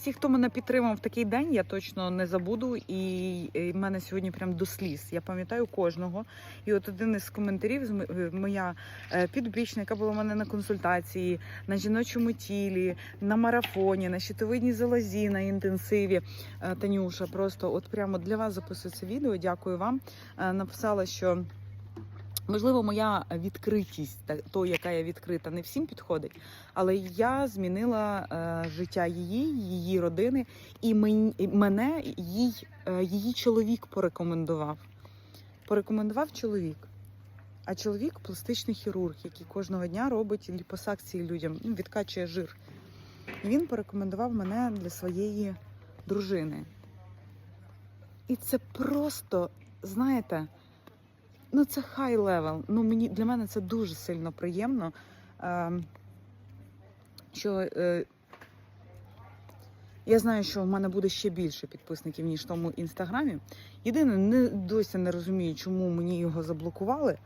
Всі, хто мене підтримав в такий день, я точно не забуду. І, в мене сьогодні прям до сліз. Я пам'ятаю кожного. І от один із коментарів е, моя е, підопічна, яка була в мене на консультації, на жіночому тілі, на марафоні, на щитовидній залозі, на інтенсиві. Е, Танюша, просто от прямо для вас записую це відео. Дякую вам. Написала, що. Можливо, моя відкритість, то, яка я відкрита, не всім підходить, але я змінила е, життя її, її родини, і мен- мене їй, е, її чоловік порекомендував. Порекомендував чоловік. А чоловік пластичний хірург, який кожного дня робить ліпосакції людям, ну, відкачує жир. І він порекомендував мене для своєї дружини. І це просто, знаєте, ну це хай левел. Ну мені для мене це дуже сильно приємно. Е, що е, я знаю, що в мене буде ще більше підписників, ніж в тому інстаграмі. Єдине, не досі не розумію, чому мені його заблокували.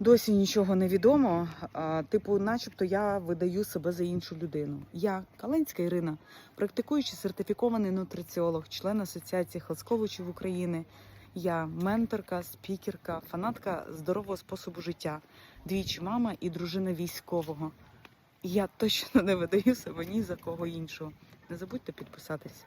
Досі нічого не відомо. А, типу, начебто, я видаю себе за іншу людину. Я Каленська Ірина, практикуючий сертифікований нутриціолог, член Асоціації хелсковичів України. Я менторка, спікерка, фанатка здорового способу життя, двічі мама і дружина військового. Я точно не видаю себе ні за кого іншого. Не забудьте підписатись.